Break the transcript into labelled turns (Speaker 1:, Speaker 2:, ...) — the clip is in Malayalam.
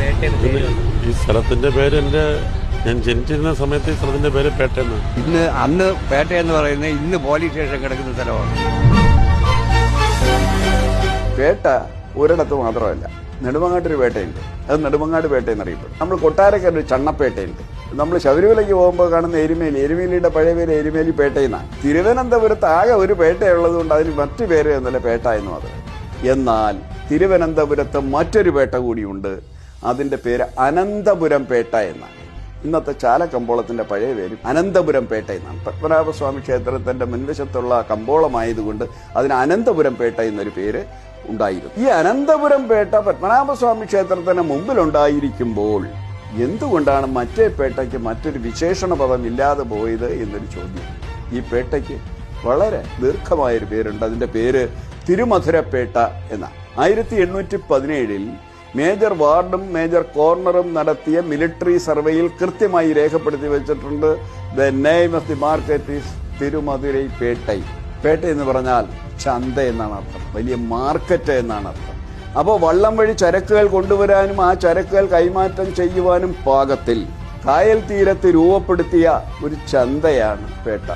Speaker 1: പേട്ടയെന്ന്?
Speaker 2: ഈ സ്ഥലത്തിന്റെ പേര് എന്റെ ഞാൻ ജനിച്ചിരുന്ന സമയത്ത് ഈ സ്ഥലത്തിന്റെ പേര് പേട്ടെന്ന്.
Speaker 3: ഇന്ന് അന്ന് പേട്ട എന്ന് പറയുന്നത് ഇന്ന് പോലീസ് സ്റ്റേഷൻ കിടക്കുന്ന സ്ഥലമാണ്.
Speaker 4: പേട്ട ഒരിടത്ത് മാത്രമല്ല നെടുമങ്ങാട്ടൊരു പേട്ടയുണ്ട്. അത് നെടുമങ്ങാട് പേട്ട എന്നറിയപ്പെടും നമ്മൾ കൊട്ടാരക്കര ഒരു ചണ്ണപ്പേട്ടയുണ്ട്. നമ്മൾ ശബരിമലയ്ക്ക് പോകുമ്പോൾ കാണുന്ന എരുമേലി എരുമേലിയുടെ പഴയ പേര് എരുമേലി പേട്ടയെന്നാണ്. തിരുവനന്തപുരത്ത് ആകെ ഒരു പേട്ടയുള്ളത് കൊണ്ട് അതിന് മറ്റു പേര് എന്നല്ല പേട്ട എന്ന് മാത്രം. എന്നാൽ തിരുവനന്തപുരത്ത് മറ്റൊരു പേട്ട കൂടിയുണ്ട്. അതിന്റെ പേര് അനന്തപുരം പേട്ട എന്നാണ്. ഇന്നത്തെ ചാലക്കമ്പോളത്തിന്റെ പഴയ പേര് അനന്തപുരം പേട്ട എന്നാണ്. പത്മനാഭസ്വാമി ക്ഷേത്രത്തിന്റെ മുൻവശത്തുള്ള കമ്പോളമായതുകൊണ്ട് അതിന് അനന്തപുരം പേട്ട എന്നൊരു പേര് ഉണ്ടായിരുന്നു. ഈ അനന്തപുരം പേട്ട പത്മനാഭസ്വാമി ക്ഷേത്രത്തിന് മുമ്പിലുണ്ടായിരിക്കുമ്പോൾ എന്തുകൊണ്ടാണ് മറ്റേ പേട്ടയ്ക്ക് മറ്റൊരു വിശേഷണ പദം ഇല്ലാതെ പോയത് എന്നൊരു ചോദ്യം. ഈ പേട്ടയ്ക്ക് വളരെ ദീർഘമായൊരു പേരുണ്ട്. അതിന്റെ പേര് തിരുമധുരപ്പേട്ട എന്നാണ്. ആയിരത്തി എണ്ണൂറ്റി പതിനേഴിൽ മേജർ വാർഡും മേജർ കോർണറും നടത്തിയ മിലിറ്ററി സർവേയിൽ കൃത്യമായി രേഖപ്പെടുത്തി വെച്ചിട്ടുണ്ട്. The name of the market is Thirumadhurai Pettai Pettah എന്ന് പറഞ്ഞാൽ ചന്ത എന്നാണ് അർത്ഥം. വലിയ മാർക്കറ്റ് എന്നാണ് അർത്ഥം. അപ്പോൾ വള്ളം വഴി ചരക്കുകൾ കൊണ്ടുവരാനും ആ ചരക്കുകൾ കൈമാറ്റം ചെയ്യുവാനും പാകത്തിൽ കായൽ തീരത്ത് രൂപപ്പെടുത്തിയ ഒരു ചന്തയാണ് പേട്ട.